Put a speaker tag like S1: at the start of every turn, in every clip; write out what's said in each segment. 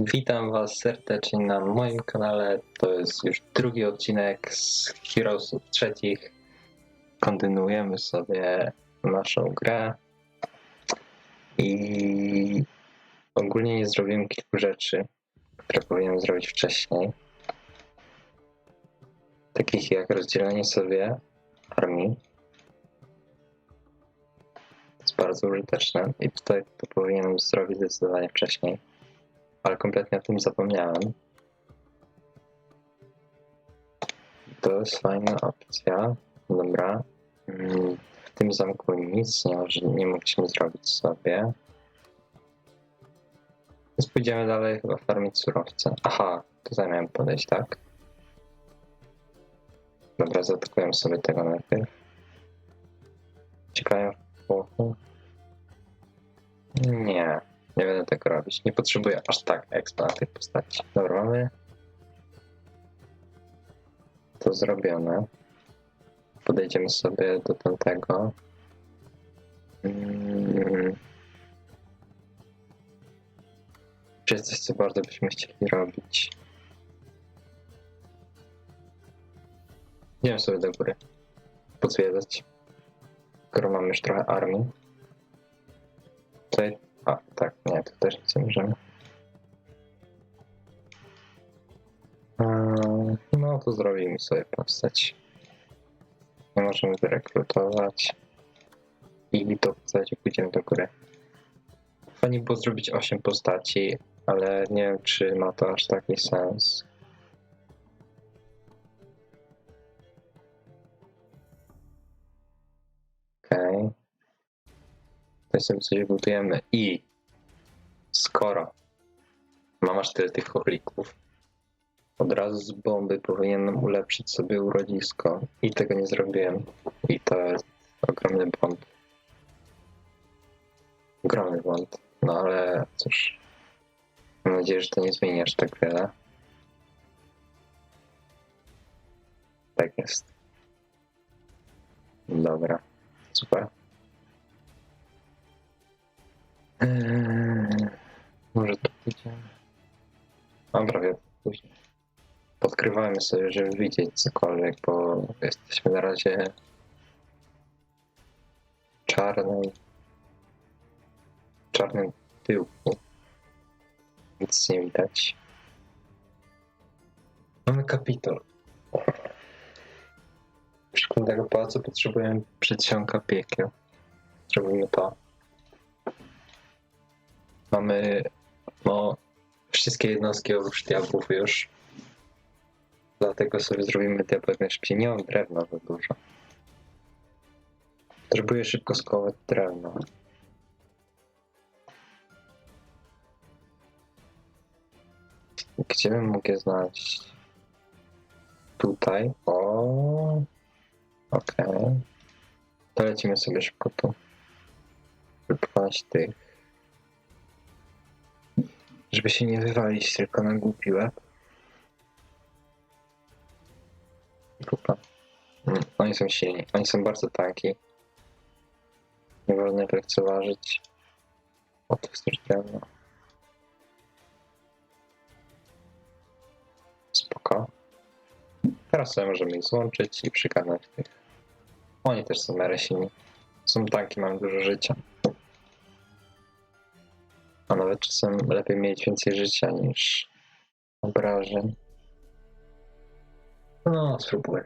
S1: Witam Was serdecznie na moim kanale. To jest już drugi odcinek z Heroesów trzecich. Kontynuujemy sobie naszą grę. I ogólnie nie zrobiłem kilku rzeczy, które powinienem zrobić wcześniej. Takich jak rozdzielenie sobie armii. To jest bardzo użyteczne i tutaj to powinienem zrobić zdecydowanie wcześniej ale kompletnie o tym zapomniałem. To jest fajna opcja. Dobra. Mm, W tym zamku nic nie, nie mogliśmy zrobić sobie. Więc pójdziemy dalej chyba farmić surowce. Aha, tutaj miałem podejść, tak? Dobra, zaatakujemy sobie tego najpierw. Ciekają w. Nie, nie będę tego robić. Nie potrzebuję aż tak expa na tej postaci. Dobra, mamy to zrobione. Podejdziemy sobie do tamtego. Mm. Czy jest coś, co bardzo byśmy chcieli robić? Idziemy sobie do góry. Pozwiedzać. Skoro mamy już trochę armii. Tutaj a, tak, nie, to też nic nie możemy. No, to zrobimy sobie postać. Nie możemy wyrekrutować. I do postaci pójdziemy do góry. Fajnie było zrobić 8 postaci, ale nie wiem, czy ma to aż taki sens. Tutaj sobie coś budujemy i skoro mam aż tyle tych orlików, od razu z bomby powinienem ulepszyć sobie urodzisko i tego nie zrobiłem. I to jest ogromny błąd. Ogromny błąd. No ale cóż. Mam nadzieję, że to nie zmieni aż tak wiele. Tak jest. Dobra. Super. Eee, może to pójdziemy. Mam prawie później. Podkrywamy sobie, żeby widzieć cokolwiek, bo jesteśmy na razie czarnej czarnym tyłku. Nic nie widać. Mamy kapitol. W przypadku tego pałacu potrzebujemy przedsionka piekieł. Zrobimy to. Mamy no, wszystkie jednostki oprócz diabłów już. Dlatego sobie zrobimy jak najszybciej. Nie mam drewna za dużo. Potrzebuję szybko skołować drewno. Gdzie bym mógł je znaleźć? Tutaj. O. Okej. To lecimy sobie szybko tu. Wypchać tych. Żeby się nie wywalić tylko na głupi łeb. Grupa. Mm, Oni są silni. Oni są bardzo tanki. Nie można ich lekceważyć. O, to jest. Spoko. Teraz sobie możemy ich złączyć i przygarnąć tych. Oni też są miarę silni. Są tanki, mają dużo życia. A nawet czasem lepiej mieć więcej życia niż obrażeń. No, spróbuję.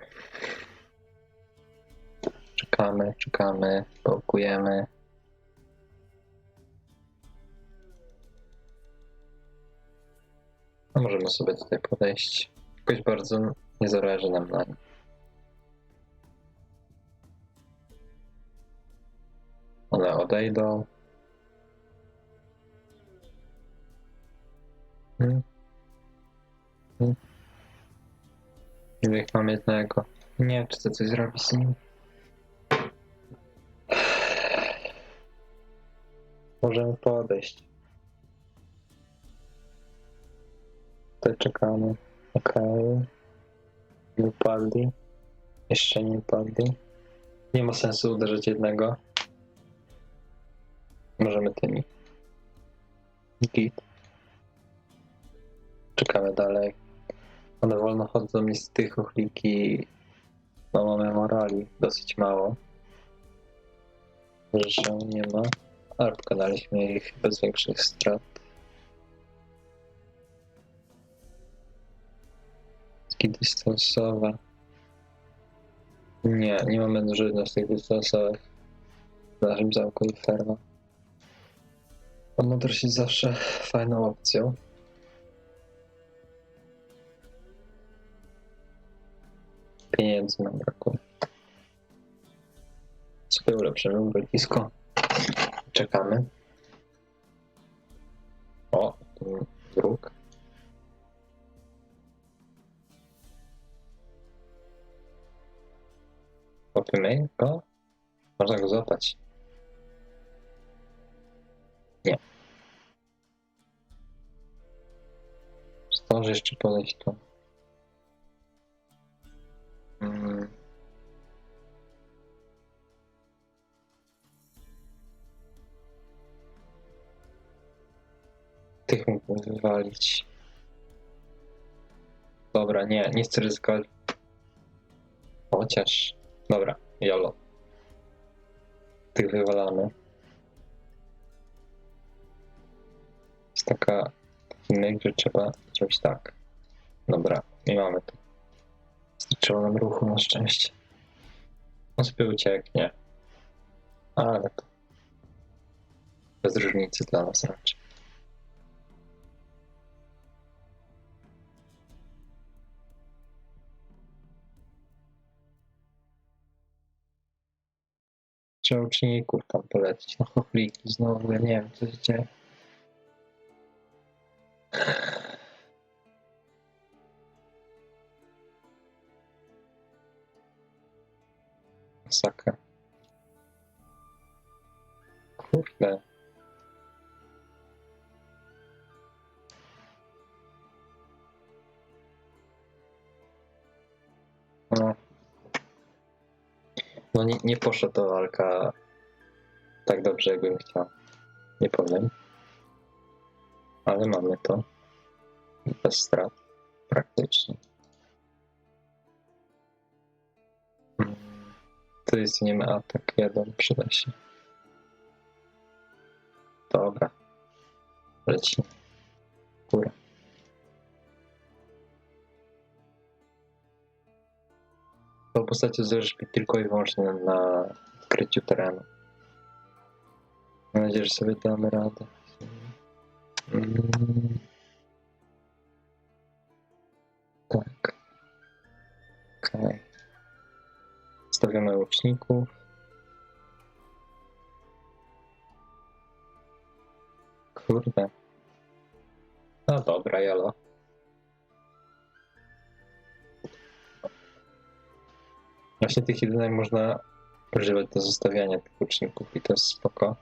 S1: Czekamy, czekamy, pokujemy. No, możemy sobie tutaj podejść. Jakoś bardzo nie zależy nam na nim. One odejdą. Hmm. Hmm. Ich mam jednego? Nie wiem, czy chcę coś zrobić z nim. Możemy podejść. Tutaj czekamy. Okej. Nie upadli. Jeszcze nie upadli. Nie ma sensu uderzyć jednego. Możemy tymi. Git. Nawet, ale one wolno chodzą i z tych ochliki no mamy morali dosyć mało. Że nie ma. Ale pokonaliśmy ich bez większych strat. Taki dystansowe. Nie, nie mamy żadnych dystansowych w naszym zamku Inferno. A motor zawsze fajną opcją. Pieniędzy nam brakuje. Sobie ulepszymy urodzisko. Czekamy. O, druk. Łapiemy go? Można go złapać. Nie. Zdąży jeszcze podejść tu. Tych mógłbym wywalić. Dobra, nie, nie chcę ryzykować. Chociaż. Dobra, jolo. Tych wywalamy. Jest taka myk, że trzeba zrobić tak. Dobra, i mamy to. Starczyło nam ruchu na szczęście. On sobie ucieknie. Ale to bez różnicy dla nas raczej. Trzeba uczników tam polecić na chochliki znowu, ja nie wiem co się dzieje. Masakra. Kurde. No. No nie, nie poszła ta walka tak dobrze, jakbym chciał. Nie powiem. Ale mamy to. Bez strat. Praktycznie. To jest nie ma atak jeden, przyda się. Dobra. Leci. Góra. To postacie zależy tylko i wyłącznie na, odkryciu terenu. Mam nadzieję, że sobie damy radę. Mm. Tak. Okej. Stawiamy łuczników. Kurde. No dobra, jalo. Właśnie tych jedynek można używać do zostawiania tych łuczników i to jest spoko.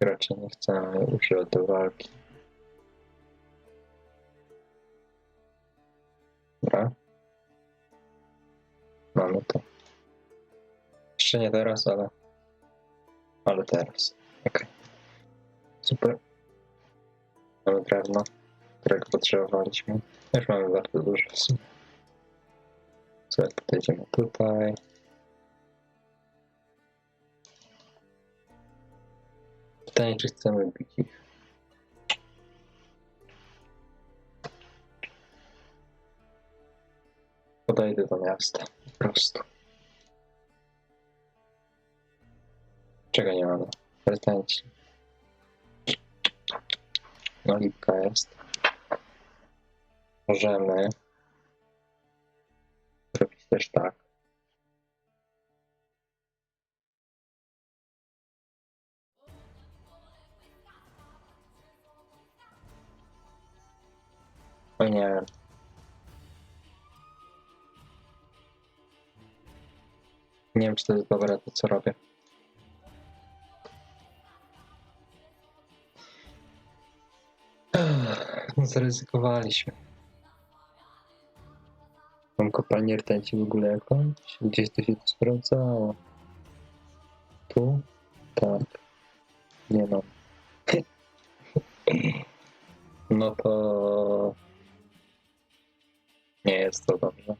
S1: Raczej nie chcemy używać do walki. Dobra. Mamy to. Jeszcze nie teraz, ale. Ale teraz. Ok. Super. Mamy drewno, którego potrzebowaliśmy. Już mamy bardzo dużo w sumie. Sobie podejdziemy tutaj. Pytanie, czy chcemy bić ich. Podejdę do miasta. Po prostu. Czego nie mamy? Pretenci. No lipka jest. Możemy zrobić też tak. O nie. Nie wiem, czy to jest dobre, to co robię. Zaryzykowaliśmy. Kopalnię rtęci w ogóle jakąś? Gdzieś to się tu sprawdzało. Tu? Tak. Nie mam. No to... Nie jest to dobrze.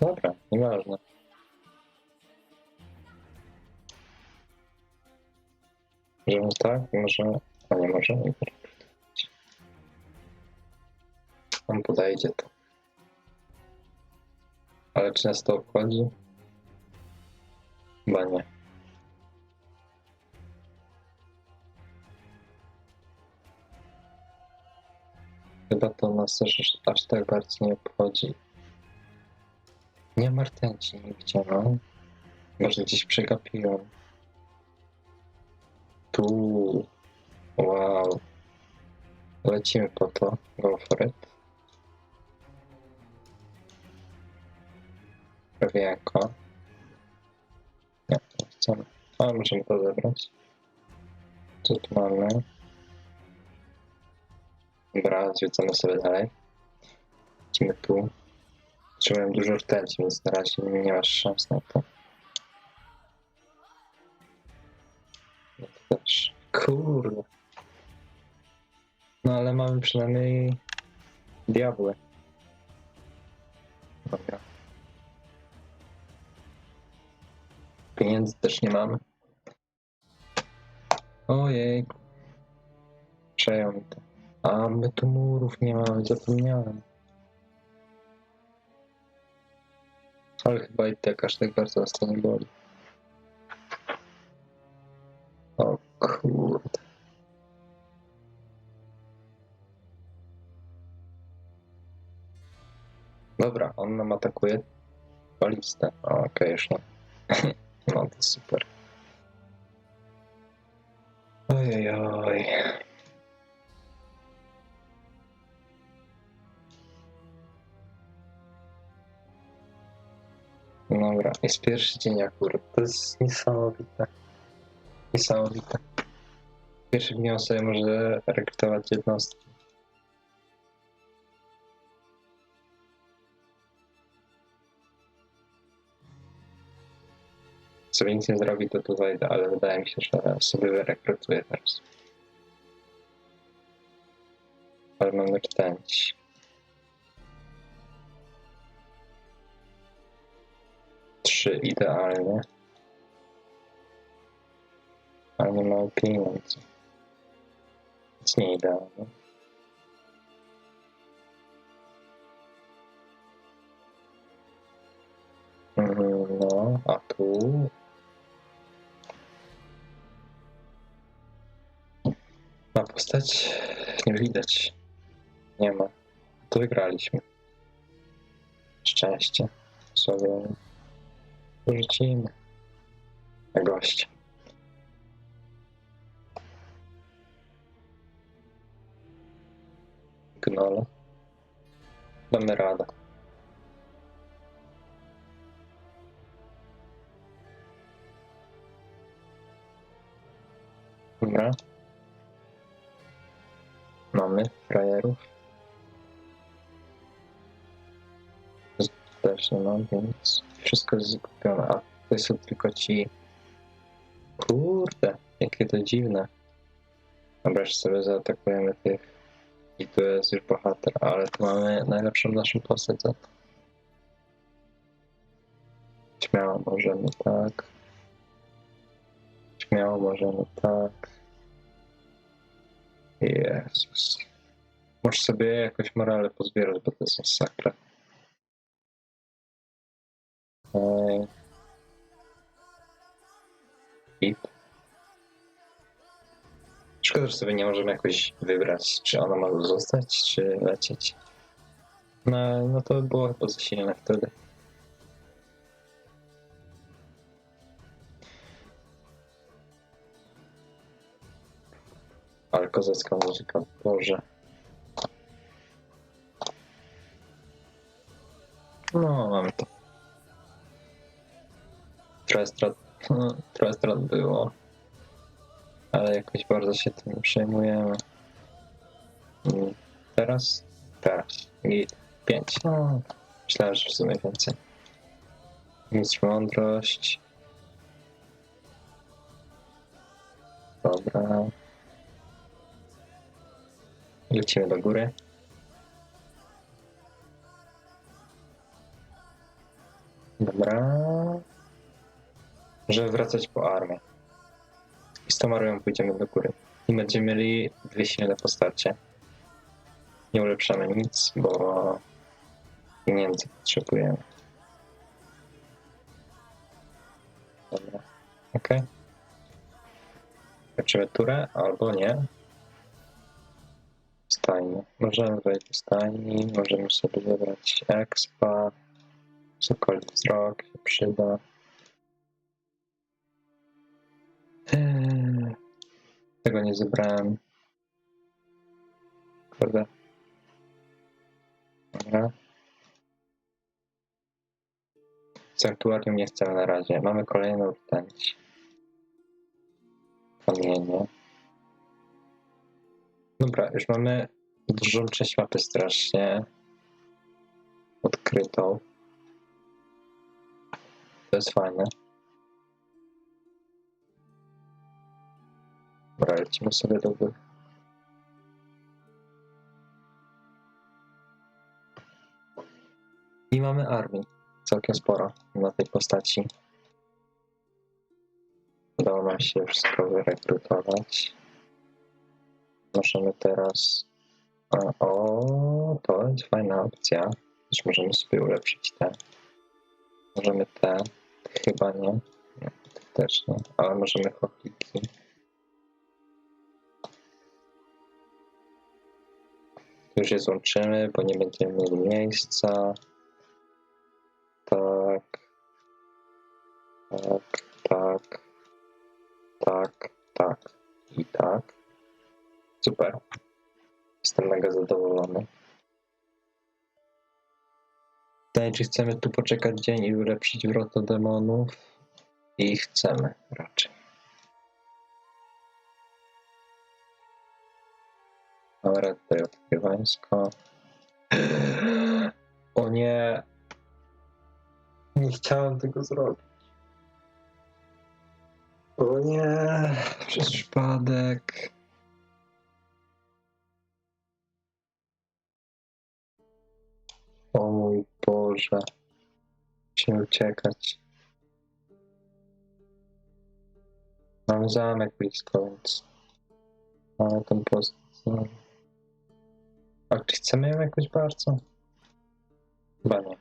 S1: Dobra, nieważne. Możemy tak, możemy... A nie możemy. On podejdzie to. Ale czy nas to obchodzi? Chyba nie. Chyba to nas też aż, tak bardzo nie obchodzi. Nie ma rtęci nigdzie, no. Może gdzieś przegapiłem. Tu. Wow. Lecimy po to. Go for it. Prawienko. Nie, nie chcemy. Ale możemy to zebrać. Co tu mamy? Dobra, zwiedzamy sobie dalej. Lecimy tu. Trzymałem dużo rtęci, więc na razie nie masz szans na to. No to też. Kurde. No ale mamy przynajmniej diabły. Dobra. Pieniędzy też nie mamy. Ojej. Przejął mi to. A my tu murów nie mamy, zapomniałem. Ale chyba i tak aż tak bardzo nas to nie boli. O kurde. Dobra, on nam atakuje balistę. Okej, już nie. No to super. Ojej, oj. Dobra, jest pierwszy dzień akurat. To jest niesamowite. Niesamowite. W pierwszym dniu sobie może rekrutować jednostki. Sobie nic nie zrobi, to tu wejdę, ale wydaje mi się, że sobie rekrutuję teraz. Ale mamy rtęć. Trzy idealnie. Ale nie mamy pieniędzy. Więc nie idealnie. Mhm, No, a tu Na postać nie widać. Nie ma. To wygraliśmy. Szczęście. Sobie rzucimy. Na gościa. Gnole. Damy radę. Dobra. Mamy frajerów. Też nie mam, więc wszystko jest zakupione. A to są tylko ci. Kurde, jakie to dziwne. Dobra, sobie zaatakujemy tych. I tu jest już bohater, ale tu mamy najlepszą naszą postać za to. Śmiało możemy tak. Śmiało możemy tak. Jezus. Muszę sobie jakoś morale pozbierać, bo to jest masakra. Ej. Hit. Szkoda, że sobie nie możemy jakoś wybrać, czy ona może zostać, czy lecieć. No, no to by było chyba za silne wtedy. Ale kozacka muzyka, Boże. No, mamy to. Trochę strat, trochę strat było. Ale jakoś bardzo się tym przejmujemy. I teraz? Teraz. I pięć. No, myślałem, że w sumie więcej. Mistrz mądrość. Dobra. Lecimy do góry. Dobra. Żeby wracać po armię. I z tą armią pójdziemy do góry. I będziemy mieli dwie silne postacie. Nie ulepszamy nic, bo pieniędzy potrzebujemy. Dobra. Okej. Zobaczymy turę albo nie. Stajnie. Możemy wejść do stajni, możemy sobie wybrać expa. Cokolwiek wzrok się przyda. Eee, Tego nie zebrałem. Kurde. Dobra. Sanktuarium nie chcemy na razie. Mamy kolejną rtęć. Kamienie. Dobra, już mamy dużą część mapy strasznie odkrytą. To jest fajne. Dobra, lecimy sobie do góry. I mamy armię. Całkiem sporo na tej postaci. Udało nam się wszystko wyrekrutować. Możemy teraz. O, to jest fajna opcja. Też możemy sobie ulepszyć te. Możemy te. Chyba nie. nie też nie. Ale możemy chochliki. Już je złączymy, bo nie będziemy mieli miejsca. Tak. Tak, tak. Tak, tak i tak. Super. Jestem mega zadowolony. Pytanie, czy chcemy tu poczekać dzień i ulepszyć wrota demonów? I chcemy raczej. Dobra, tutaj odkrywańsko. O nie! Nie chciałem tego zrobić. O nie! Przez przypadek. Boże. Musimy uciekać. Mam zamek blisko, więc mamy tą pozycję. A czy chcemy ją jakoś bardzo? Chyba nie.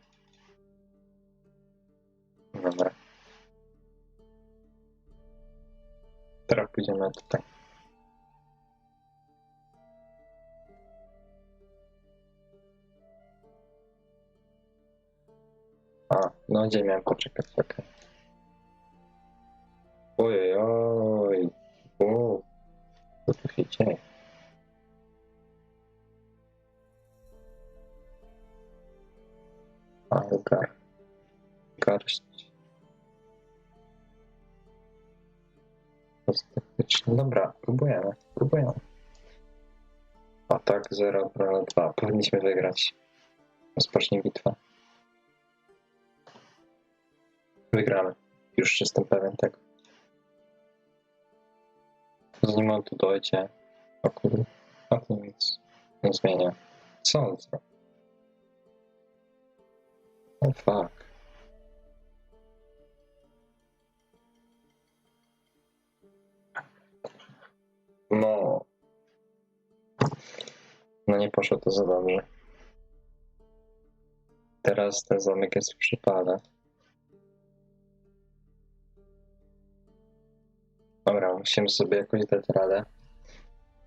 S1: Dobra. Teraz pójdziemy tutaj. A, no gdzie miałem poczekać, okej. Ojej, oj. O, co tu się dzieje? Ale gar. Garść. Faktycznie. Dobra, próbujemy, próbujemy. Atak 0, obrona 2. Powinniśmy wygrać. Rozpocznij bitwę. Wygramy. Już jestem pewien tego. Zanim on tu dojdzie. O kurde. A to nic nie zmienia. Co on zrobił? O fuck. No. No nie poszło to za dobrze. Teraz ten zamek jest w. Dobra, musimy sobie jakoś dać radę.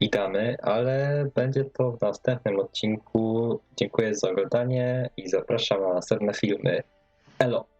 S1: I damy, ale będzie to w następnym odcinku. Dziękuję za oglądanie i zapraszam na następne filmy. Elo!